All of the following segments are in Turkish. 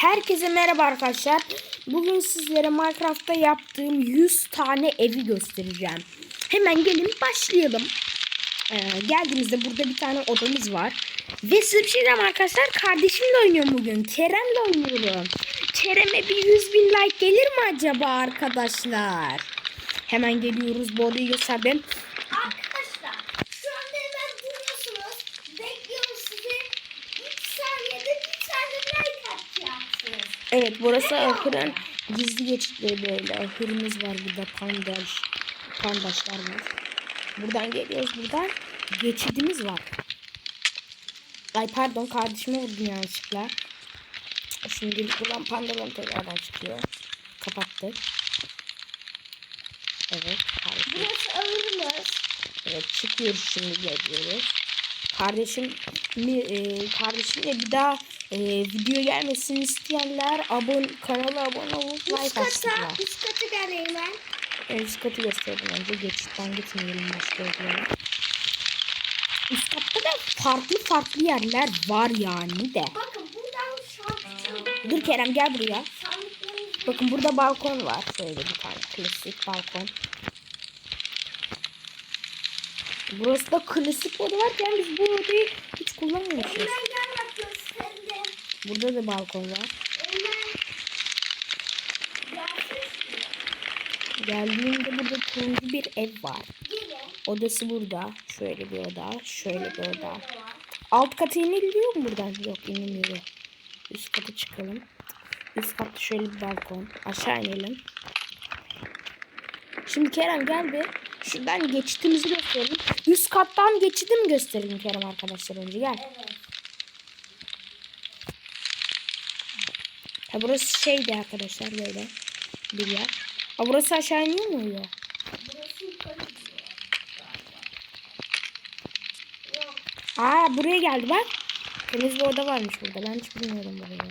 Herkese merhaba arkadaşlar. Bugün sizlere Minecraft'ta yaptığım 100 tane evi göstereceğim. Hemen gelin başlayalım. Ee, geldiğimizde burada bir tane odamız var. Ve size bir şey diyeyim arkadaşlar. Kardeşimle oynuyorum bugün. Kerem'le oynuyorum. Kerem'e bir 100 bin like gelir mi acaba arkadaşlar? Hemen geliyoruz. Bu odayı gösterdim. Arkadaşlar şu anda hemen duruyorsunuz. Bekliyorum sizi. 3 saniyede bir tane like atacaksınız. Evet burası ahırın gizli geçitleri böyle. Ahırımız var burada pandaş, pandaşlar var. Buradan geliyoruz buradan geçidimiz var. Ay pardon kardeşime vurdum yanlışlıkla. Şimdi buradan pandaların tekrardan çıkıyor. Kapattık. Evet. harika. Burası ağırımız. Evet çıkıyoruz şimdi geliyoruz. Kardeşim mi e, kardeşimle bir daha e, video gelmesini isteyenler abone kanala abone olup Üst like atsınlar. üst kata gel Eymen. En üst katı gösterdim önce. Geçitten gitmeyelim başka yerlere. Üst katta da farklı farklı yerler var yani de. Bakın buradan şarkı Dur Kerem gel buraya. Bakın burada balkon var. Şöyle bir tane klasik balkon. Burası da klasik oda varken biz bu odayı hiç kullanmıyoruz. Eymen gel bak gösterdim. Burada da balkon var. Geldiğimde burada turuncu bir ev var. Odası burada. Şöyle bir oda. Şöyle bir oda. Alt kata iniliyor mu buradan? Yok inilmiyor. Üst kata çıkalım. Üst katta şöyle bir balkon. Aşağı inelim. Şimdi Kerem gel bir. Şuradan geçitimizi gösterelim. Üst kattan geçidi mi gösterelim Kerem arkadaşlar önce gel. Evet. Ha burası şeydi arkadaşlar böyle bir yer. Ha burası aşağı iniyor mu ya? Aa buraya geldi bak. Temiz bir oda varmış burada. Ben hiç bilmiyorum burayı.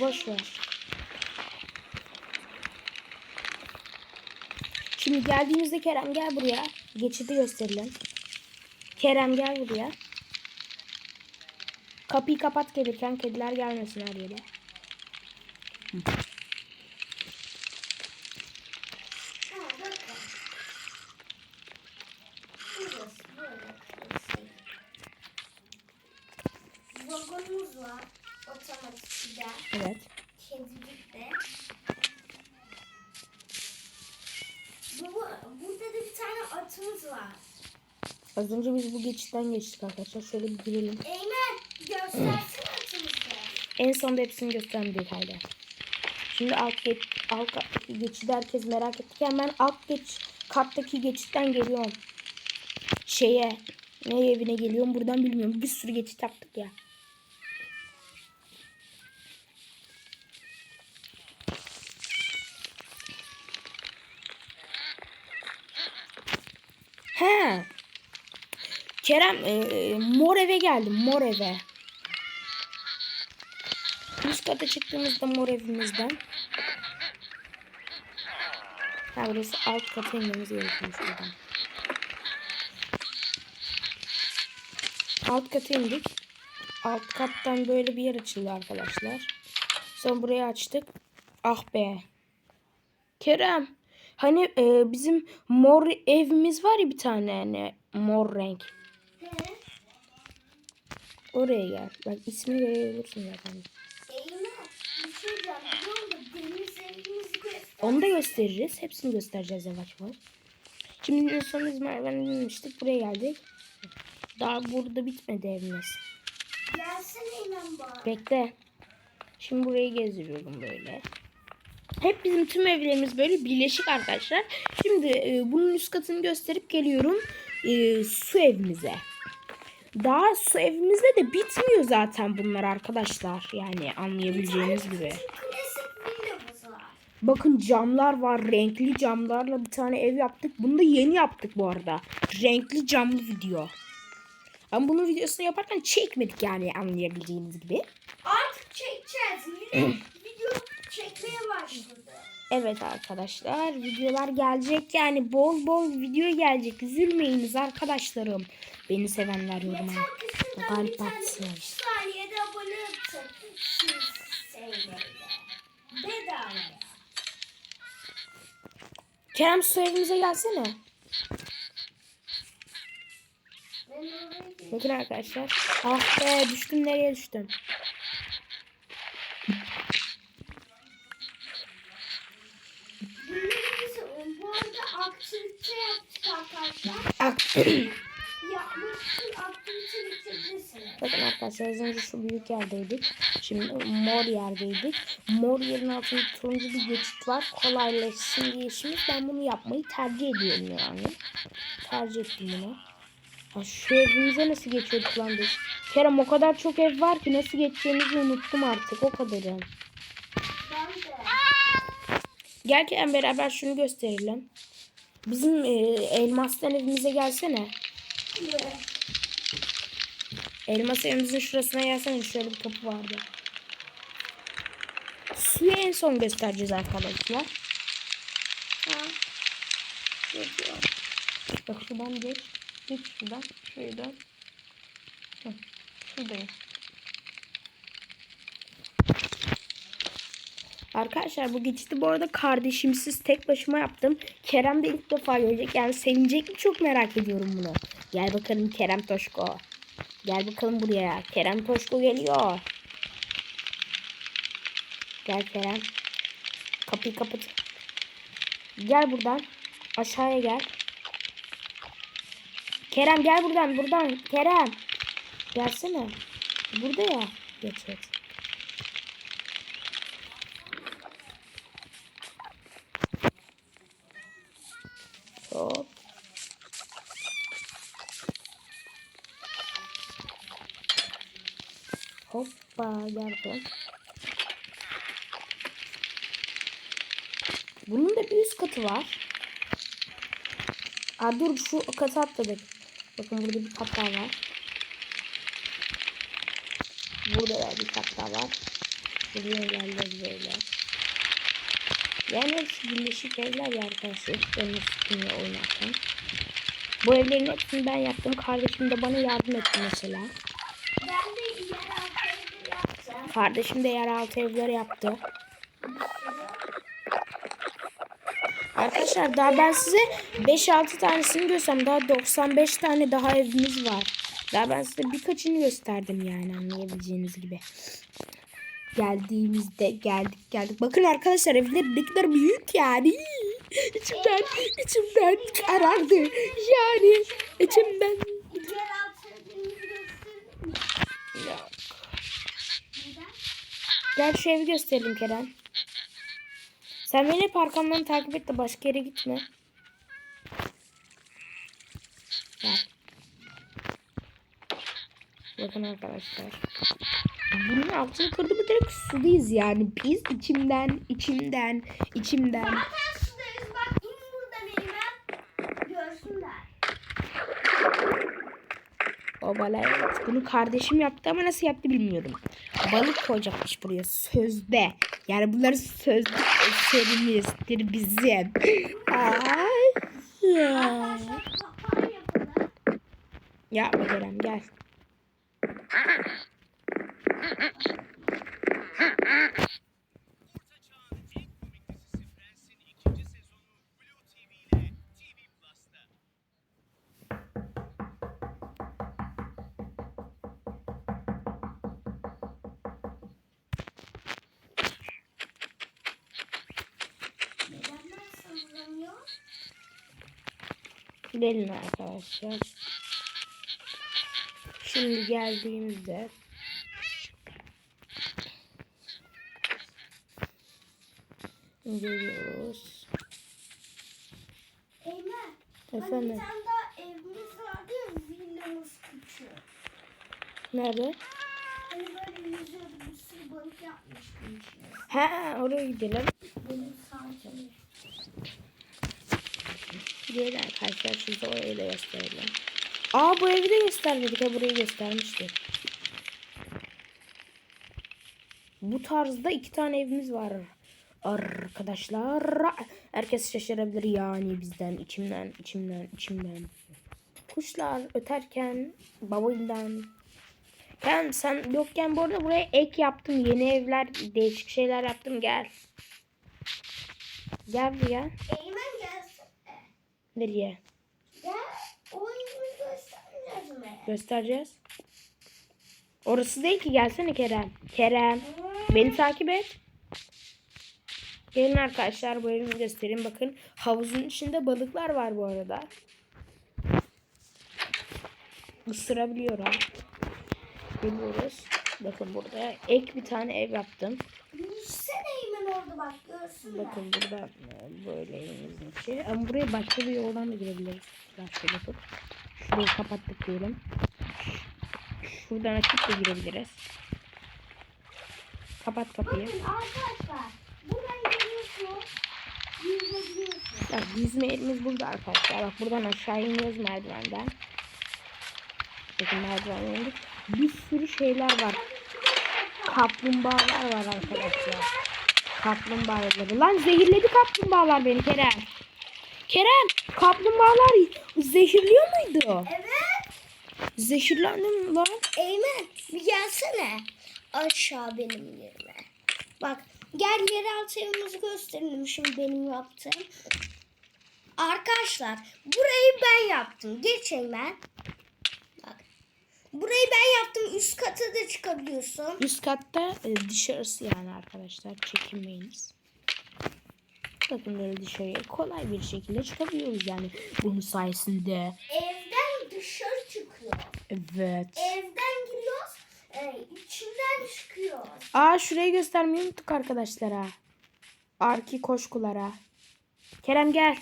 Boş ver. Şimdi geldiğimizde Kerem gel buraya. Geçidi gösterelim. Kerem gel buraya. Kapıyı kapat gelirken kediler gelmesin her yere bakın. Burası böyle klasik. Vagonumuz var. Otomatik de. Evet. Kedicik de. Bu, burada da bir tane atımız var. Az önce biz bu geçitten geçtik arkadaşlar. Şöyle bir girelim. Eymen göstersene atımızı. En sonunda hepsini gösteren detaylı. Şimdi alt, geç, alt geçidi herkes merak ettikken ben alt geç, kattaki geçitten geliyorum. Şeye ne evine geliyorum buradan bilmiyorum. Bir sürü geçit yaptık ya. He. Kerem e, e, mor eve geldim. Mor eve. Üst kata çıktığımızda mor evimizden. Ha burası alt kata inmemiz gerekiyormuş buradan. Alt kata indik. Alt kattan böyle bir yer açıldı arkadaşlar. Sonra burayı açtık. Ah be. Kerem. Hani e, bizim mor evimiz var ya bir tane hani mor renk. Oraya gel. Bak ismini görebilirsin zaten. Onu da gösteririz. Hepsini göstereceğiz yavaş yavaş. Şimdi en son biz inmiştik. Buraya geldik. Daha burada bitmedi evimiz. Gelsene Eymen bana. Bekle. Şimdi burayı gezdiriyorum böyle. Hep bizim tüm evlerimiz böyle birleşik arkadaşlar. Şimdi e, bunun üst katını gösterip geliyorum e, su evimize. Daha su evimizde de bitmiyor zaten bunlar arkadaşlar. Yani anlayabileceğiniz gibi. Bakın camlar var. Renkli camlarla bir tane ev yaptık. Bunu da yeni yaptık bu arada. Renkli camlı video. Ama bunun videosunu yaparken çekmedik yani anlayabileceğiniz gibi. Artık çekeceğiz. Yine video çekmeye başladı. Evet arkadaşlar videolar gelecek yani bol bol video gelecek. Üzülmeyiniz arkadaşlarım. Beni sevenler yoruma. Kalp atsın. 3 saniyede abone. Kerem su evimize gelsene. Bakın arkadaşlar. Ah be düştüm nereye düştüm. Bunları biz bu arada aktivite yaptık arkadaşlar. İçin aktivite bitirdiniz. Bakın arkadaşlar az önce şu büyük yerdeydik. Şimdi mor yerdeydik. Mor yerin altında turuncu bir geçit var. Kolaylaşsın diye işimiz. Ben bunu yapmayı tercih ediyorum yani. Tercih ettim bunu. Ha, şu evimize nasıl geçiyorduk lan biz? Kerem o kadar çok ev var ki nasıl geçeceğimizi unuttum artık o kadarım. Ben de. Gel Kerem beraber şunu gösterelim. Bizim e, elmastan evimize gelsene. Elmas evimizin şurasına gelsene. Şöyle bir kapı vardı. Suyu en son göstereceğiz arkadaşlar. Bak şuradan geç. Geç şuradan. Dön. Hı, Şuradayım. Arkadaşlar bu geçiti bu arada kardeşimsiz tek başıma yaptım. Kerem de ilk defa görecek. Yani sevinecek mi çok merak ediyorum bunu. Gel bakalım Kerem Toşko. Gel bakalım buraya. Kerem Toşko geliyor. Gel Kerem. Kapıyı kapat. Gel buradan. Aşağıya gel. Kerem gel buradan. Buradan. Kerem. Gelsene. Burada ya. Geç geç. Bakalım. Bunun da bir üst katı var. Aa, dur şu katı atladık. Bakın burada bir kat daha var. Burada da bir kat daha var. Buraya geleceğiz böyle. Yani hepsi birleşik evler ya arkadaşlar. Benim üstümle oynarken. Bu evlerin hepsini ben yaptım. Kardeşim de bana yardım etti mesela. Ben de yer altı yapacağım. Kardeşim de yeraltı evler yaptı. Arkadaşlar daha ben size 5-6 tanesini gösterdim. Daha 95 tane daha evimiz var. Daha ben size birkaçını gösterdim yani anlayabileceğiniz gibi. Geldiğimizde geldik geldik. Bakın arkadaşlar evler ne kadar büyük yani. İçimden içimden karardı. Yani içimden. Yer altı evimizi gösterelim mi? Yok. Neden? Gel şu evi gösterelim Kerem. Sen beni hep arkamdan takip et de başka yere gitme. Gel. Bakın arkadaşlar. Bunun altını kırdı mı direkt sudayız yani. Biz içimden, içimden, içimden. Zaten sudayız bak in buradan elime. Görsünler. O balayı bunu kardeşim yaptı ama nasıl yaptı bilmiyorum. Balık koyacakmış buraya sözde. Yani bunları sözlü eserimizdir bizim. Ay. Ya. Yapma Kerem gel. Sallanıyor? Gidelim arkadaşlar. Şimdi geldiğimizde geliyoruz. Eymen. Hani Efendim bir tane daha evimiz vardı ya villamız küçük. nerede? Hani böyle yüzüyordu bir sürü balık yapmıştım. Ha oraya gidelim. Benim sanki. Gidelim arkadaşlar size orayı da gösterelim. Aa bu evi de göstermedik ha burayı göstermiştik. Bu tarzda iki tane evimiz var. Arkadaşlar herkes şaşırabilir yani bizden içimden içimden içimden. Kuşlar öterken babayından. Ben sen yokken bu arada buraya ek yaptım. Yeni evler değişik şeyler yaptım gel. Gel buraya. Eymen gelsin. Nereye? Gel. Oyunu göstermeyeceğiz mi? Göstereceğiz. Orası değil ki gelsene Kerem. Kerem. Beni takip et. Gelin arkadaşlar bu evimi göstereyim. Bakın havuzun içinde balıklar var bu arada. Isırabiliyorum. Geliyoruz. Bakın burada ek bir tane ev yaptım. Yüzsene Orada bak görsünler. Bakın burada böyle evimizin içi. Ama buraya başka bir yoldan da girebiliriz. Başka bakıp. Şurayı kapattık diyelim. Şuradan açıp da girebiliriz. Kapat kapıyı. Bakın arkadaşlar. Buradan geliyorsun. Yüzebiliyorsun. Bak yüzme yerimiz burada arkadaşlar. Bak buradan aşağı iniyoruz merdivenden. Bakın merdivenden indik. Bir sürü şeyler var. Kaplumbağalar var arkadaşlar. Kaplumbağaları. Lan zehirledi kaplumbağalar beni Kerem. Kerem kaplumbağalar zehirliyor muydu? Evet. Zehirlendim lan. Eymen bir gelsene. Aşağı benim yerime. Bak gel yeraltı evimizi gösterelim şimdi benim yaptığım. Arkadaşlar burayı ben yaptım. Geç Eymen. Burayı ben yaptım. Üst kata da çıkabiliyorsun. Üst katta e, dışarısı yani arkadaşlar. Çekinmeyiniz. Bakın böyle dışarıya kolay bir şekilde çıkabiliyoruz yani bunun sayesinde. Evden dışarı çıkıyor. Evet. Evden giriyoruz. E, içinden çıkıyoruz. Aa şurayı göstermeyi unuttuk arkadaşlara. Arki koşkulara. Kerem gel.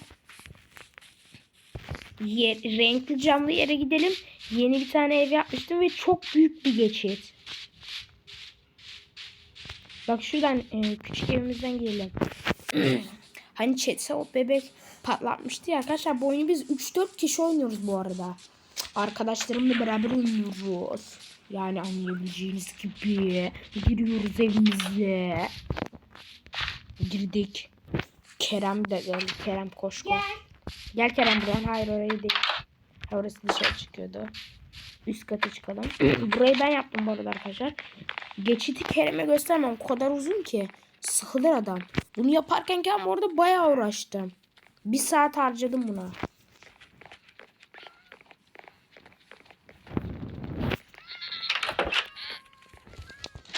Yer, renkli camlı yere gidelim. Yeni bir tane ev yapmıştım ve çok büyük bir geçit. Bak şuradan e, küçük evimizden girelim. hani Çetse o bebek patlatmıştı ya arkadaşlar. Bu oyunu biz 3-4 kişi oynuyoruz bu arada. Arkadaşlarımla beraber oynuyoruz. Yani anlayabileceğiniz gibi. Giriyoruz evimize. Girdik. Kerem de geldi. Kerem koş koş. Gel. Gel Kerem buraya. Hayır orayı değil. Orası dışarı çıkıyordu. Üst kata çıkalım. Burayı ben yaptım bu arada arkadaşlar. Geçiti Kerem'e göstermem. O kadar uzun ki. Sıkılır adam. Bunu yaparken Kerem orada bayağı uğraştım. Bir saat harcadım buna.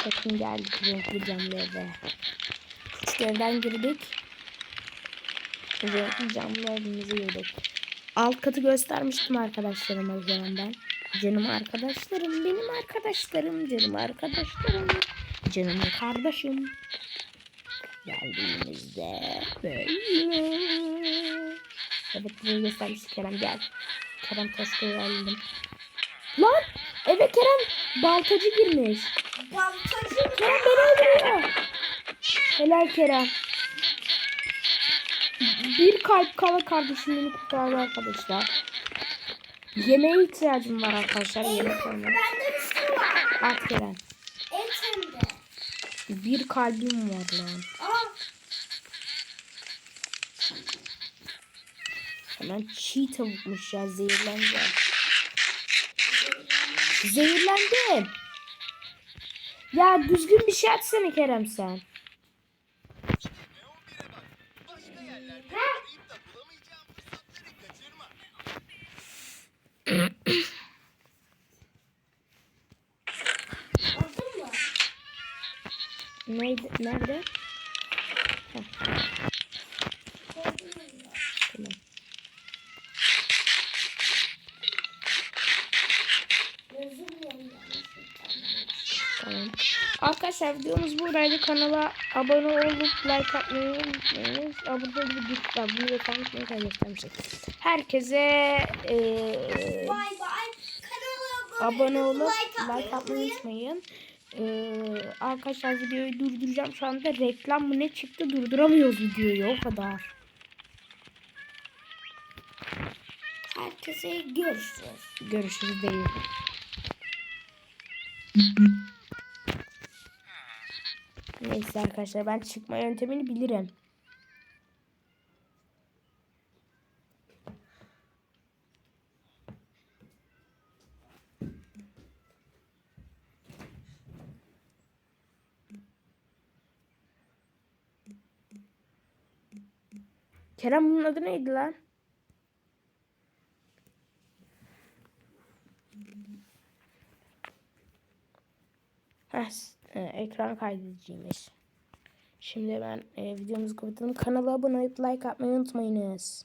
Bakın geldik renkli camlı eve. Küçük evden girdik. Renkli camlı evimizi girdik. Alt katı göstermiştim arkadaşlarıma o zaman ben. Canım arkadaşlarım, benim arkadaşlarım, canım arkadaşlarım, canım kardeşim. Geldiğimizde böyle. Evet burayı göstermişti Kerem gel. Kerem taşkayı aldım. Lan eve Kerem baltacı girmiş. Baltacı Kerem beni öldürüyor. Helal Kerem. Bir kalp kala kardeşim beni kurtardı arkadaşlar. Yemeğe ihtiyacım var arkadaşlar. Yemek var. At de. Bir kalbim var lan. Hemen çiğ tavukmuş ya. Zehirleneceğim. Zehirlendim. Ya düzgün bir şey atsana Kerem sen. Neydi? Nerede? Heh, tamam. Tamam. Arkadaşlar videomuz buradaydı. Kanala abone olup like atmayı unutmayınız. Burada bir git var. Bunu göstermiş miyim? göstermiştik. Herkese bay. Kanala abone olup like like atmayı unutmayın. Eee, arkadaşlar videoyu durduracağım. Şu anda reklam mı ne çıktı durduramıyoruz videoyu o kadar. Herkese görüşürüz. Görüşürüz değil. Ne Neyse arkadaşlar ben çıkma yöntemini bilirim. Kerem bunun adı neydi lan? Heh, e, ekran kaydediciymiş. Şimdi ben e, videomuzu kapatalım. Kanala abone olup like atmayı unutmayınız.